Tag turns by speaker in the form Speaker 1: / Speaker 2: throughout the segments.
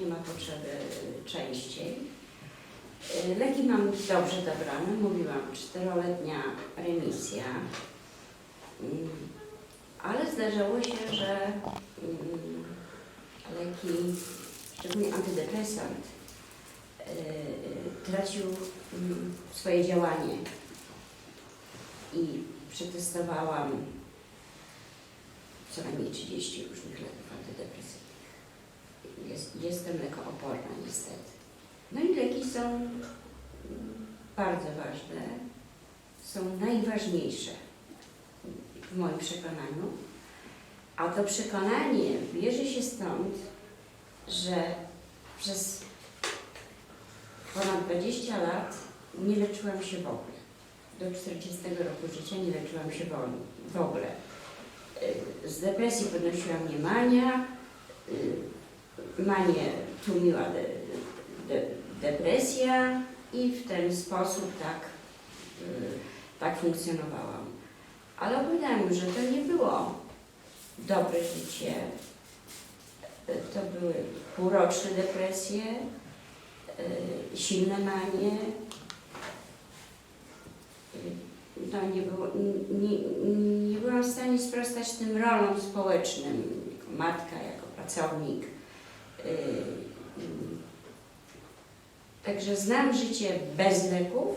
Speaker 1: nie ma potrzeby częściej. Y, Leki mam dobrze dobrane, mówiłam, czteroletnia remisja, Mm, ale zdarzało się, że mm, leki, szczególnie antydepresant, y, tracił mm, swoje działanie i przetestowałam co najmniej 30 różnych leków antydepresyjnych. Jest, jestem lekooporna niestety. No i leki są mm, bardzo ważne, są najważniejsze w moim przekonaniu. A to przekonanie bierze się stąd, że przez ponad 20 lat nie leczyłam się w ogóle do 40 roku życia nie leczyłam się w ogóle. Y, Z depresji podnosiła mnie mania, y, manię tłumiła de, de, depresja i w ten sposób tak, y, tak funkcjonowałam. Ale opowiadałam, że to nie było dobre życie. To były półroczne depresje, y, silne manie, no, nie, było, nie, nie byłam w stanie sprostać tym rolom społecznym, jako matka, jako pracownik. Yy. Także znam życie bez leków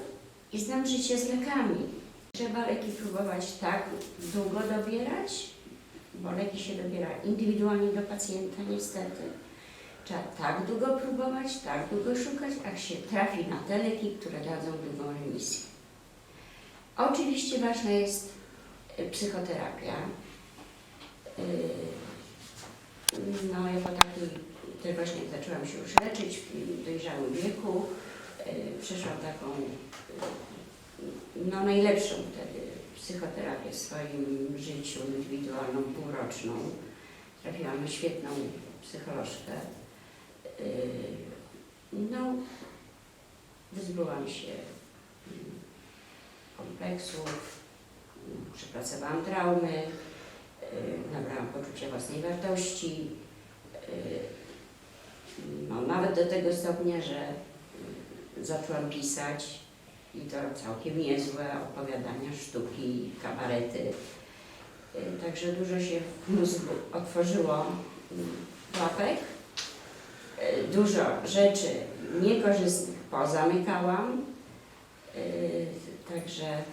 Speaker 1: i znam życie z lekami. Trzeba leki próbować tak długo dobierać, bo leki się dobiera indywidualnie do pacjenta niestety. Trzeba tak długo próbować, tak długo szukać, aż się trafi na te leki, które dadzą długą remisję. Oczywiście ważna jest y, psychoterapia. Y, No, ja po też właśnie zaczęłam się już leczyć w dojrzałym wieku, y, przeszłam taką, y, no najlepszą wtedy psychoterapię w swoim życiu, indywidualną, półroczną. Trafiłam na świetną psycholożkę. Y, No, wyzbyłam się mm, kompleksów, przepracowałam traumy, nabrałam poczucia własnej wartości. No, nawet do tego stopnia, że y, zaczęłam pisać i to całkiem niezłe opowiadania, sztuki, kabarety. Także dużo się w mózgu otworzyło mm, łapek. Dużo rzeczy niekorzystnych pozamykałam. Także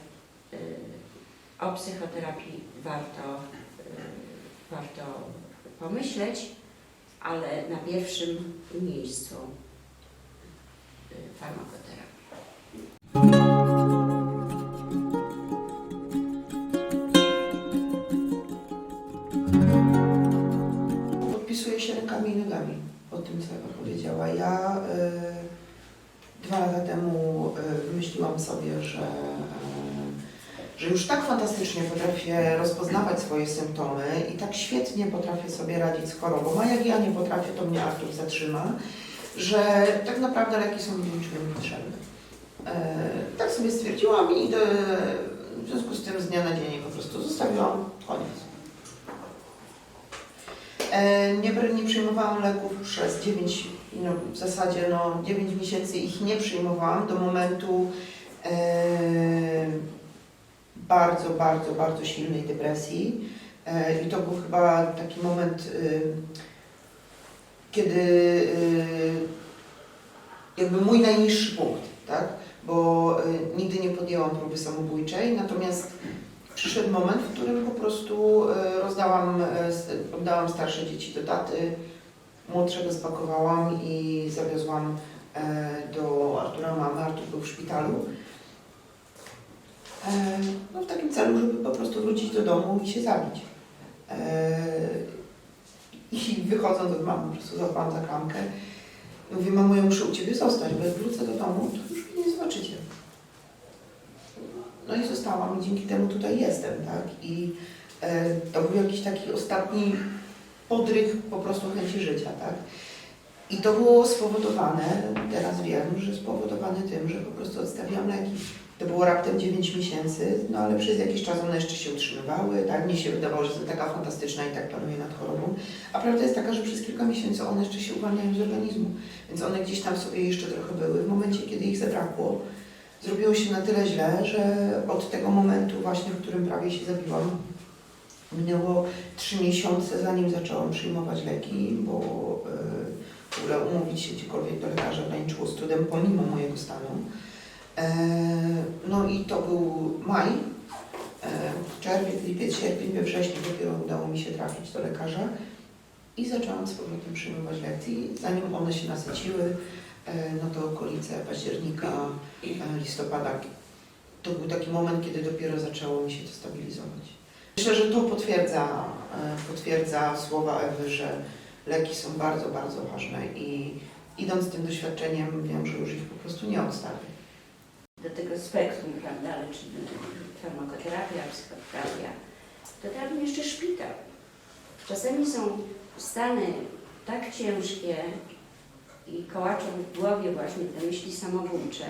Speaker 1: o psychoterapii warto, warto pomyśleć, ale na pierwszym miejscu y, farmakoterapia.
Speaker 2: Podpisuję się rękami i nogami po tym, co Ewa powiedziała. Ja y, dwa lata temu y, sobie, że, że już tak fantastycznie potrafię rozpoznawać swoje symptomy i tak świetnie potrafię sobie radzić z chorobą, a jak ja nie potrafię, to mnie Artur zatrzyma, że tak naprawdę leki są mi niczego niepotrzebne. Y, tak sobie stwierdziłam i y, w związku z tym z dnia na dzień po prostu zostawiłam. Koniec. E, Nie, nie przyjmowałam leków przez 9, no, w zasadzie no, 9 miesięcy ich nie przyjmowałam do momentu e, bardzo, bardzo, bardzo silnej depresji. E, I to był chyba taki moment, e, kiedy e, jakby mój najniższy punkt, tak? Bo e, nigdy nie podjęłam próby samobójczej, natomiast przyszedł moment, w którym po prostu rozdałam, oddałam starsze dzieci do taty, młodszego spakowałam i zawiozłam e, do Artura mamy. Artur był w szpitalu. No w takim celu, żeby po prostu wrócić do domu i się zabić. I wychodząc od mamy, po prostu złapałam za klamkę. Mówię, mamo, ja muszę u Ciebie zostać, bo jak wrócę do domu, to już mnie nie zobaczycie. No i zostałam i dzięki temu tutaj jestem, tak? I e, to był jakiś taki ostatni podryk po prostu chęci życia, tak? I to było spowodowane, teraz wiem, że spowodowane tym, że po prostu odstawiłam leki. To było raptem 9 miesięcy, no ale przez jakiś czas one jeszcze się utrzymywały, tak? Mnie się wydawało, że jestem taka fantastyczna i tak panuję nad chorobą. A prawda jest taka, że przez kilka miesięcy one jeszcze się uwalniają z organizmu, więc one gdzieś tam sobie jeszcze trochę były. W momencie, kiedy ich zabrakło, zrobiło się na tyle źle, że od tego momentu właśnie, w którym prawie się zabiłam, minęło trzy miesiące, zanim zaczęłam przyjmować leki, bo yy, w ogóle umówić się gdziekolwiek do lekarza graniczyło z trudem pomimo mojego stanu. E, No i to był maj, e, czerwiec, lipiec, sierpień, we wrześniu dopiero udało mi się trafić do lekarza i zaczęłam z powrotem przyjmować lekcji. Zanim one się nasyciły, e, no to okolice października, listopada, to był taki moment, kiedy dopiero zaczęło mi się to stabilizować. Myślę, że to potwierdza, potwierdza słowa Ewy, że leki są bardzo, bardzo ważne i idąc tym doświadczeniem wiem, że już ich po prostu nie odstawię.
Speaker 1: do tego spektrum, prawda, lecz farmakoterapia, psychoterapia, to tam jeszcze szpital. Czasami są stany tak ciężkie i kołaczą w głowie właśnie te myśli samobójcze,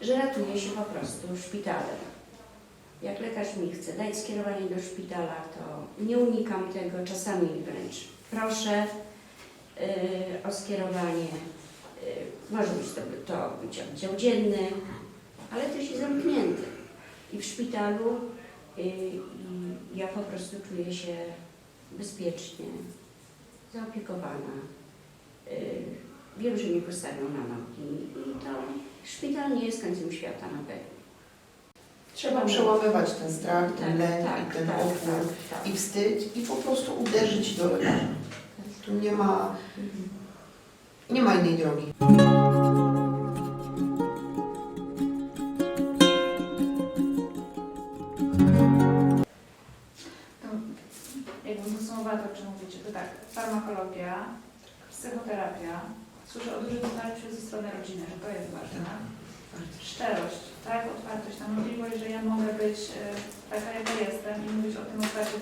Speaker 1: że ratuje się po prostu szpitalem. Jak lekarz mi chce dać skierowanie do szpitala, to nie unikam tego, czasami wręcz proszę yy, o skierowanie. Yy, może być to, to być oddział dzienny, ale też i zamknięty. I w szpitalu y, i ja po prostu czuję się bezpiecznie, zaopiekowana. Y, wiem, że mnie postawią na nogi i to szpital nie jest końcem świata na pewno.
Speaker 2: Trzeba przełamywać ten strach, ten lęk
Speaker 1: tak,
Speaker 2: i ten
Speaker 1: tak,
Speaker 2: opór
Speaker 1: tak, tak.
Speaker 2: i wstyd i po prostu uderzyć do lekarza. Tu nie ma, nie ma innej drogi.
Speaker 3: To jakbym podsumowała to, o czym mówicie, to tak, farmakologia, psychoterapia, słyszę o dużym wsparciu ze strony rodziny, że to jest ważne. Szczerość, tak, otwartość na możliwość, że ja mogę być e, taka, jaka jestem i mówić o tym otwarcie,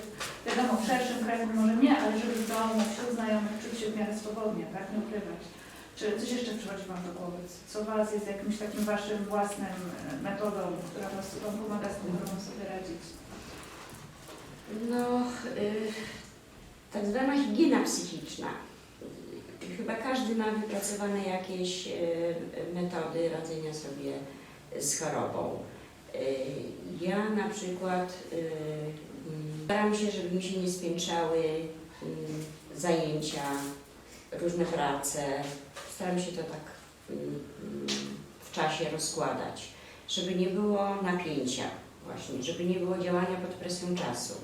Speaker 3: wiadomo, w szerszym kręgu może nie, ale żeby w domu, wśród znajomych czuć się w miarę swobodnie, tak, nie ukrywać. Czy coś jeszcze przychodzi Wam do głowy? Co Was jest jakimś takim Waszym własnym e, metodą, która was, Wam pomaga z tym problemem sobie radzić?
Speaker 1: No, y, tak zwana higiena psychiczna. Chyba każdy ma wypracowane jakieś y, metody radzenia sobie z chorobą. Y, Ja na przykład y, staram się, żeby mi się nie spiętrzały y, zajęcia, różne prace. Staram się to tak w czasie rozkładać, żeby nie było napięcia właśnie, żeby nie było działania pod presją czasu.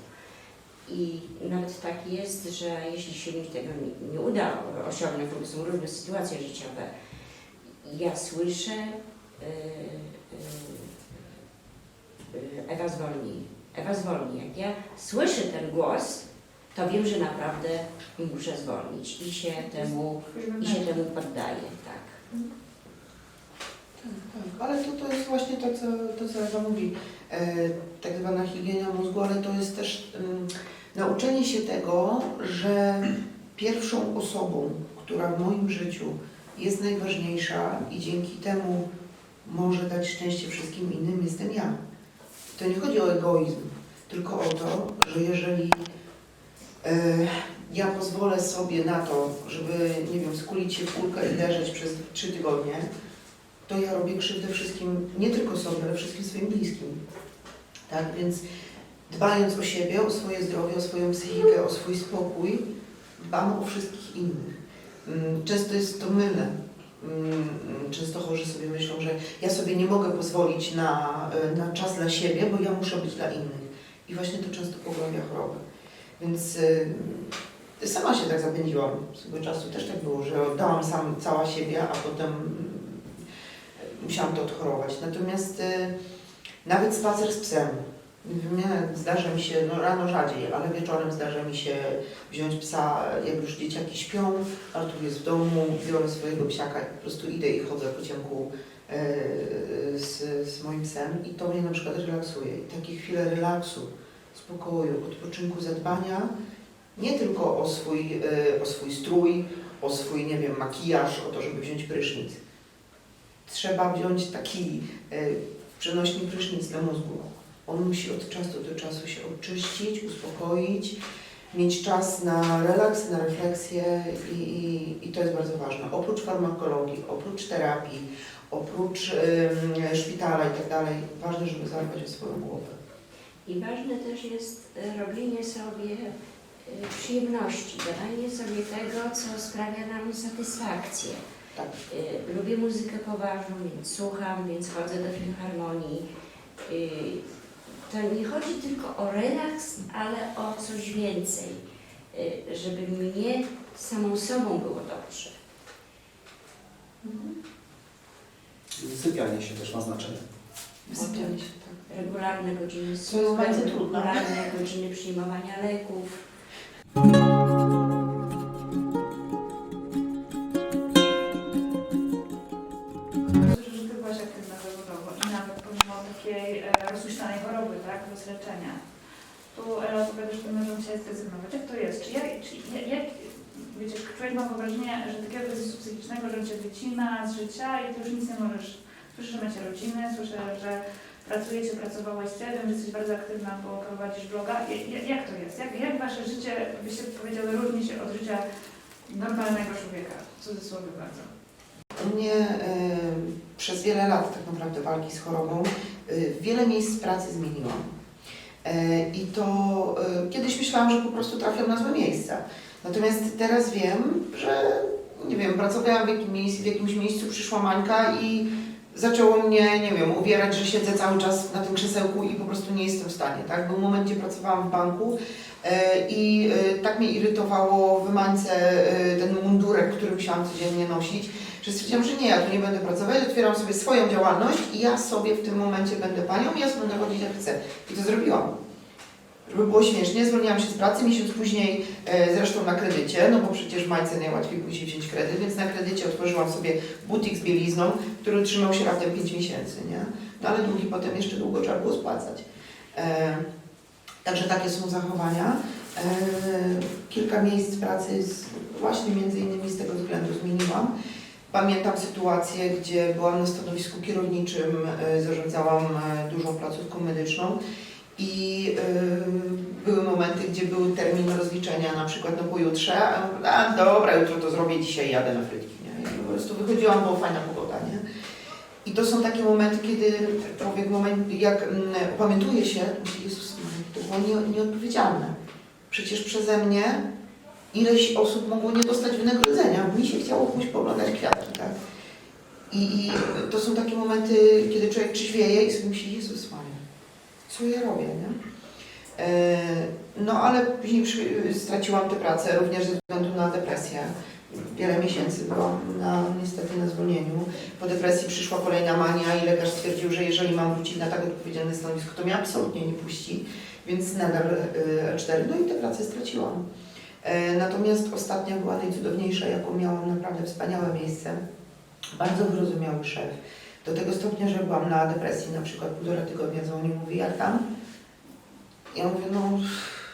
Speaker 1: I nawet tak jest, że jeśli się mi tego nie, nie uda osiągnąć, bo są różne sytuacje życiowe, ja słyszę, yy, Ewa zwolnij, Ewa zwolnij. Jak ja słyszę ten głos, to wiem, że naprawdę muszę zwolnić i się temu, i się temu poddaję, tak.
Speaker 2: Tak, ale to, to jest właśnie to, co, to, co Ewa mówi, e, tak zwana higiena mózgu, ale to jest też mm, nauczenie się tego, że pierwszą osobą, która w moim życiu jest najważniejsza i dzięki temu może dać szczęście wszystkim innym, jestem ja. To nie chodzi o egoizm, tylko o to, że jeżeli e, ja pozwolę sobie na to, żeby, nie wiem, skulić się w kulkę i leżeć przez trzy tygodnie, to ja robię krzywdę wszystkim, nie tylko sobie, ale wszystkim swoim bliskim. Tak, więc dbając o siebie, o swoje zdrowie, o swoją psychikę, o swój spokój, dbam o wszystkich innych. Mm, Często jest to mylne. Mm, Często chorzy sobie myślą, że ja sobie nie mogę pozwolić na, e, na czas dla siebie, bo ja muszę być dla innych. I właśnie to często pogłębia chorobę. Więc y, sama się tak zapędziłam. Swego czasu też tak było, że oddałam sam cała siebie, a potem musiałam to odchorować. Natomiast y, nawet spacer z psem. Nie, zdarza mi się, no rano rzadziej, ale wieczorem zdarza mi się wziąć psa, jak już dzieciaki śpią, Artur jest w domu, biorę swojego psiaka i po prostu idę i chodzę po ciemku e, z, z moim psem i to mnie na przykład relaksuje. I takie chwile relaksu spokoju, odpoczynku, zadbania nie tylko o swój, y, o swój strój, o swój, nie wiem, makijaż, o to, żeby wziąć prysznic. Trzeba wziąć taki y, przenośny prysznic dla mózgu. On musi od czasu do czasu się oczyścić, uspokoić, mieć czas na relaks, na refleksję i, i, i to jest bardzo ważne. Oprócz farmakologii, oprócz terapii, oprócz ym, szpitala i tak dalej, ważne, żeby zadbać o swoją głowę.
Speaker 1: I ważne też jest e, robienie sobie e, przyjemności, dawanie sobie tego, co sprawia nam satysfakcję.
Speaker 2: Tak.
Speaker 1: E, Lubię muzykę poważną, więc słucham, więc chodzę do filharmonii. To nie chodzi tylko o relaks, ale o coś więcej, e, żeby mnie samą sobą było dobrze.
Speaker 3: Mhm.
Speaker 4: Wysypianie się też ma znaczenie.
Speaker 2: Wysypianie się, tak.
Speaker 1: Regularne godziny snu, regularne godziny przyjmowania leków.
Speaker 3: Leczenia. Tu Ela opowiadasz, że będą chcieli zrezygnować. Jak to jest? Czy jak, czy jak, jak wiecie, człowiek ma wyobrażenie, że takiego kryzysu psychicznego, że on Cię wycina z życia i Ty już nic nie możesz. Słyszę, że macie rodzinę, słyszę, że pracujecie, pracowałaś z wiem, że jesteś bardzo aktywna, bo prowadzisz bloga. Ja- ja- Jak to jest? Jak, jak Wasze życie, byście powiedziały, różni się od życia normalnego człowieka? W cudzysłowie bardzo.
Speaker 2: U mnie y, przez wiele lat tak naprawdę walki z chorobą y, wiele miejsc pracy zmieniłam. Y, I to y, kiedyś myślałam, że po prostu trafiam na złe miejsca. Natomiast teraz wiem, że nie wiem, pracowałam w, jakim miejscu, w jakimś miejscu, przyszła Mańka i zaczęło mnie, nie wiem, uwierać, że siedzę cały czas na tym krzesełku i po prostu nie jestem w stanie. Tak? Był moment, gdzie pracowałam w banku e, i e, tak mnie irytowało w Mańce e, ten mundurek, który musiałam codziennie nosić, że stwierdziłam, że nie, ja tu nie będę pracować, otwieram sobie swoją działalność i ja sobie w tym momencie będę panią i ja sobie będę chodzić jak chcę. I to zrobiłam. Żeby było śmiesznie, zwolniłam się z pracy, miesiąc później e, zresztą na kredycie, no bo przecież w Mańce najłatwiej później wziąć kredyt, więc na kredycie otworzyłam sobie butik z bielizną, który trzymał się raptem 5 miesięcy, nie? No ale długi potem jeszcze długo trzeba było spłacać. E, także takie są zachowania. E, kilka miejsc pracy z, właśnie między innymi z tego względu zmieniłam. Pamiętam sytuację, gdzie byłam na stanowisku kierowniczym, e, zarządzałam e, dużą placówką medyczną i e, były momenty, gdzie był termin rozliczenia na przykład no pojutrze, a dobra, jutro to zrobię, dzisiaj jadę na frytki. Nie? I po prostu wychodziłam, była fajna pogoda. Nie? I to są takie momenty, kiedy człowiek, moment, jak opamiętuje się, Jezus, to było nie, nieodpowiedzialne. Przecież przeze mnie ileś osób mogło nie dostać wynagrodzenia. Mi się chciało pójść pooglądać kwiatki, tak? I, I to są takie momenty, kiedy człowiek trzeźwieje i sobie myśli, Jezus Maria, co ja robię, nie? E, No ale później przy, straciłam tę pracę również ze względu na depresję. Wiele miesięcy byłam na, niestety na zwolnieniu. Po depresji przyszła kolejna mania i lekarz stwierdził, że jeżeli mam wrócić na tak odpowiedzialne stanowisko, to mnie absolutnie nie puści, więc nadal e, L4. No i tę pracę straciłam. E, Natomiast ostatnia była najcudowniejsza, jaką miałam naprawdę wspaniałe miejsce. Bardzo wyrozumiały szef. Do tego stopnia, że byłam na depresji na przykład półtora tygodnia, dzwonił, mówi jak tam? Ja mówię, no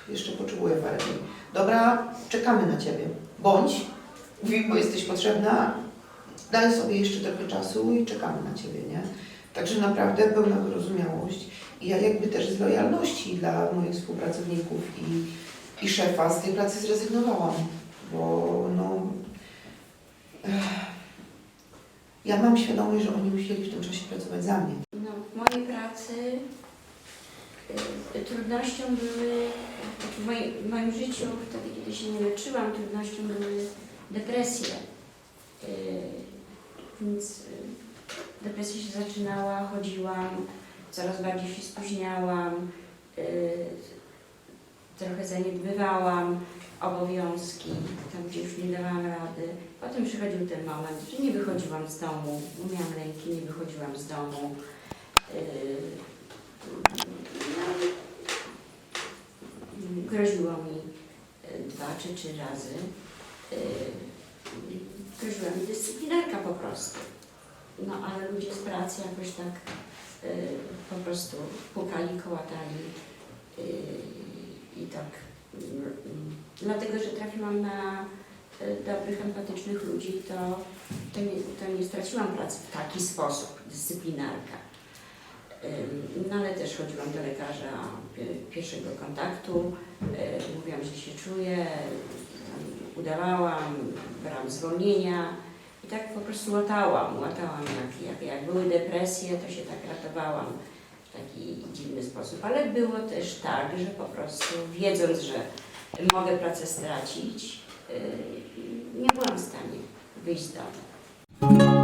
Speaker 2: jeszcze potrzebuję parę dni. Dobra, czekamy na Ciebie. Bądź, mówi, bo jesteś potrzebna, daj sobie jeszcze trochę czasu i czekamy na Ciebie, nie? Także naprawdę pełna wyrozumiałość. I ja jakby też z lojalności dla moich współpracowników i, i szefa z tej pracy zrezygnowałam, bo no... Ja mam świadomość, że oni musieli w tym czasie pracować za mnie.
Speaker 1: No, w mojej pracy y, trudnością były, w moim, w moim życiu, wtedy kiedy się nie leczyłam, trudnością były depresje. Y, Więc y, depresja się zaczynała, chodziłam, coraz bardziej się spóźniałam, trochę zaniedbywałam obowiązki, tam gdzie już nie dawałam rady. Potem przychodził ten moment, że nie wychodziłam z domu, bo miałam lęki, nie wychodziłam z domu. Yy, no, groziło mi yy, dwa czy trzy razy. Yy, Groziła mi dyscyplinarka po prostu. No ale ludzie z pracy jakoś tak po prostu pukali, kołatali. I tak, mm, dlatego, że trafiłam na y, dobrych, empatycznych ludzi, to, to, nie, to nie straciłam pracy w taki sposób, dyscyplinarka. No ale też chodziłam do lekarza pi- pierwszego kontaktu, y, mówiłam, że się czuję, udawałam, brałam zwolnienia i tak po prostu łatałam, łatałam jak, jak, jak były depresje, to się tak ratowałam taki dziwny sposób, ale było też tak, że po prostu wiedząc, że mogę pracę stracić, y, nie byłam w stanie wyjść z domu.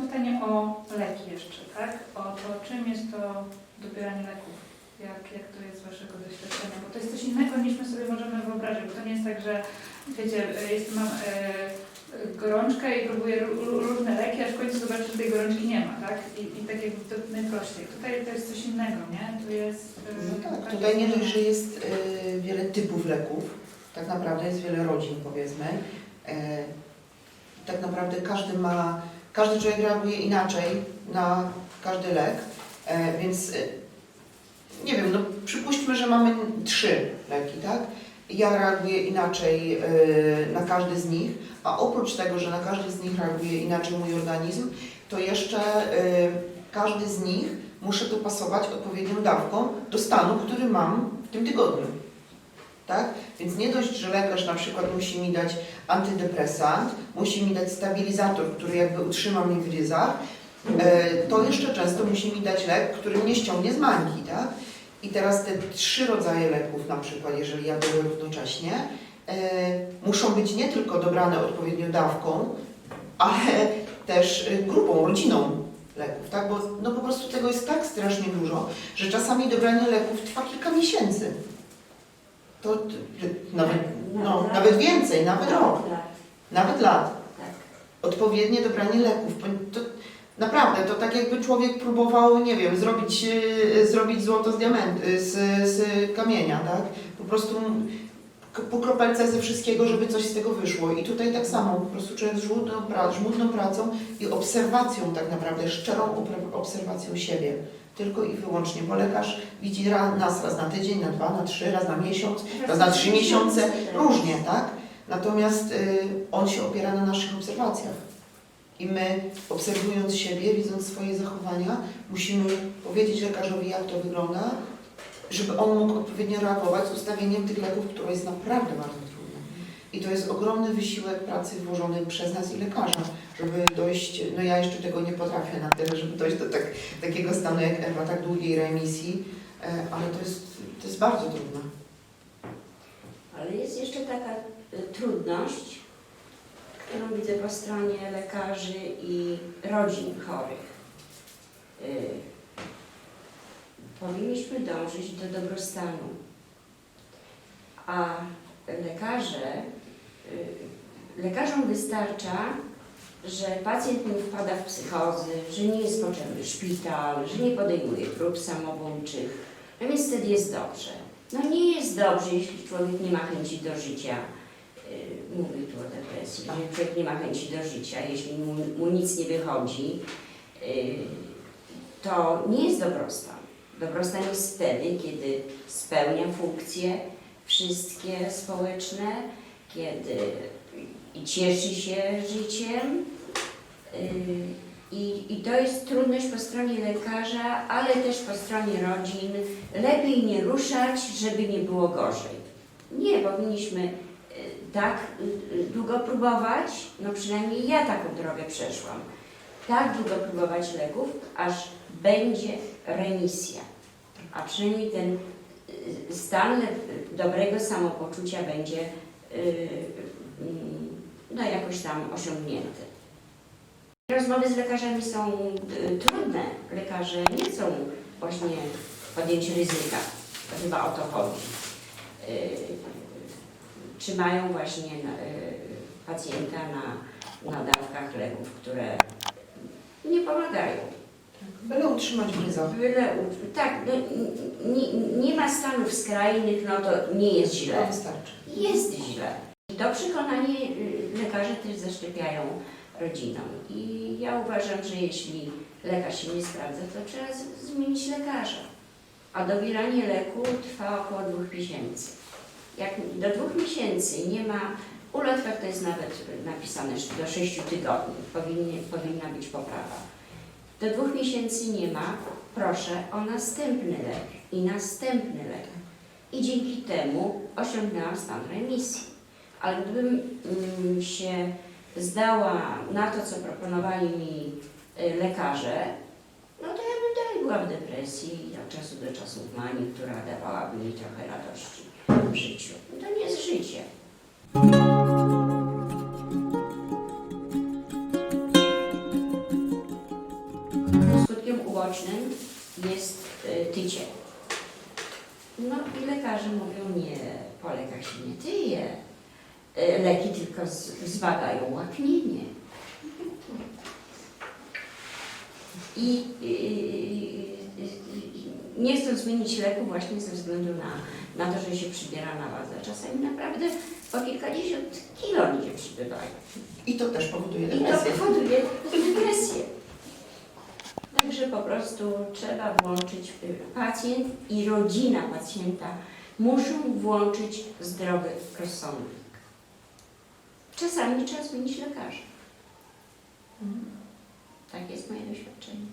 Speaker 3: Pytanie o leki jeszcze, tak? O to, czym jest to dobieranie leków? Jak, jak to jest z Waszego doświadczenia? Bo to jest coś innego niż my sobie możemy wyobrazić, bo to nie jest tak, że wiecie, jest, mam e, gorączkę i ró- różne leki, aż w końcu zobaczę, że tej gorączki nie ma, tak? I, i tak jakby to najprościej. Tutaj to jest coś innego, nie? Tu jest... e,
Speaker 2: No tak, tutaj nie dość, że jest y, wiele typów leków, tak naprawdę jest wiele rodzin powiedzmy. E, tak naprawdę każdy ma, każdy człowiek reaguje inaczej na każdy lek, więc y, nie wiem, no przypuśćmy, że mamy trzy leki, tak? Ja reaguję inaczej y, na każdy z nich, a oprócz tego, że na każdy z nich reaguje inaczej mój organizm, to jeszcze y, każdy z nich muszę dopasować odpowiednią dawką do stanu, który mam w tym tygodniu. Tak? Więc nie dość, że lekarz na przykład musi mi dać antydepresant, musi mi dać stabilizator, który jakby utrzyma mnie w ryzach, e, to jeszcze często musi mi dać lek, który mnie ściągnie z manki. Tak? I teraz te trzy rodzaje leków na przykład, jeżeli ja biorę równocześnie, e, muszą być nie tylko dobrane odpowiednią dawką, ale też e, grupą, rodziną leków, tak? Bo no po prostu tego jest tak strasznie dużo, że czasami dobranie leków trwa kilka miesięcy. To t- t- nawet, no, nawet więcej, nawet rok, nawet lat.
Speaker 1: tak.
Speaker 2: Odpowiednie dobranie leków. To, naprawdę, to tak jakby człowiek próbował, nie wiem, zrobić, e, zrobić złoto z diament, e, z, z kamienia, tak? Po prostu po kropelce ze wszystkiego, żeby coś z tego wyszło. I tutaj tak samo, po prostu człowiek z żmudną, pra, żmudną pracą i obserwacją tak naprawdę, szczerą obserwacją siebie. Tylko i wyłącznie, bo lekarz widzi nas raz na tydzień, na dwa, na trzy, raz na miesiąc, raz na trzy miesiące, różnie, tak? Natomiast y, on się opiera na naszych obserwacjach. I my, obserwując siebie, widząc swoje zachowania, musimy powiedzieć lekarzowi, jak to wygląda, żeby on mógł odpowiednio reagować z ustawieniem tych leków, które jest naprawdę bardzo trudne. I to jest ogromny wysiłek pracy włożony przez nas i lekarza, żeby dojść, no ja jeszcze tego nie potrafię na tyle, żeby dojść do tak, takiego stanu jak Ewa, tak długiej remisji, e, ale to jest, to jest bardzo trudne.
Speaker 1: Ale jest jeszcze taka y, trudność, którą widzę po stronie lekarzy i rodzin chorych. Y, Powinniśmy dążyć do dobrostanu, a lekarze, y, lekarzom wystarcza, że pacjent nie wpada w psychozy, że nie jest potrzebny szpital, że nie podejmuje prób samobójczych, no więc wtedy jest dobrze. No nie jest dobrze, jeśli człowiek nie ma chęci do życia. Yy, Mówię tu o depresji. Jeżeli człowiek nie ma chęci do życia, jeśli mu, mu nic nie wychodzi, yy, to nie jest dobrostan. Dobrostan jest wtedy, kiedy spełnia funkcje wszystkie społeczne, kiedy cieszy się życiem. Yy, I, I to jest trudność po stronie lekarza, ale też po stronie rodzin. Lepiej nie ruszać, żeby nie było gorzej. Nie, powinniśmy y, tak y, y, długo próbować, no przynajmniej ja taką drogę przeszłam, tak długo próbować leków, aż będzie remisja. A przynajmniej ten y, stan dobrego samopoczucia będzie mm, no jakoś tam osiągnięty. Rozmowy z lekarzami są trudne. Lekarze nie chcą właśnie podjęć ryzyka. Chyba o to chodzi. Trzymają właśnie y, pacjenta na, na dawkach leków, które nie pomagają.
Speaker 2: Byle utrzymać ryzach.
Speaker 1: Byle, tak, no, nie, nie ma stanów skrajnych, no to nie jest źle.
Speaker 2: Wystarczy.
Speaker 1: Jest źle. I to przekonanie y, lekarze też zaszczepiają rodziną. I ja uważam, że jeśli lekarz się nie sprawdza, to trzeba z- zmienić lekarza. A dobieranie leku trwa około dwóch miesięcy. Jak do dwóch miesięcy nie ma, ulotkach to jest nawet napisane, że do sześciu tygodni powinnie, powinna być poprawa. Do dwóch miesięcy nie ma, proszę o następny lek i następny lek. I dzięki temu osiągnęłam stan remisji. Ale gdybym mm, się zdała na to, co proponowali mi y, lekarze, no to ja bym dalej była w depresji i od czasu do czasu w manii, która dawałaby mi trochę radości w życiu. To nie jest życie. Skutkiem ubocznym jest y, tycie. No i lekarze mówią, nie, po lekach się nie tyje. Y, Leki tylko z- wzmagają łaknienie. I y, y, nie chcą zmienić leku właśnie ze względu na, na to, że się przybiera na wadze. Czasami naprawdę po kilkadziesiąt kilo ludzie przybywają.
Speaker 2: I to też powoduje
Speaker 1: I to
Speaker 2: depresję.
Speaker 1: powoduje depresję. Także po prostu trzeba włączyć, y, pacjent i rodzina pacjenta muszą włączyć zdrowy rozsądek. Czasami trzeba zmienić lekarza.
Speaker 2: Mhm.
Speaker 1: Tak jest moje doświadczenie.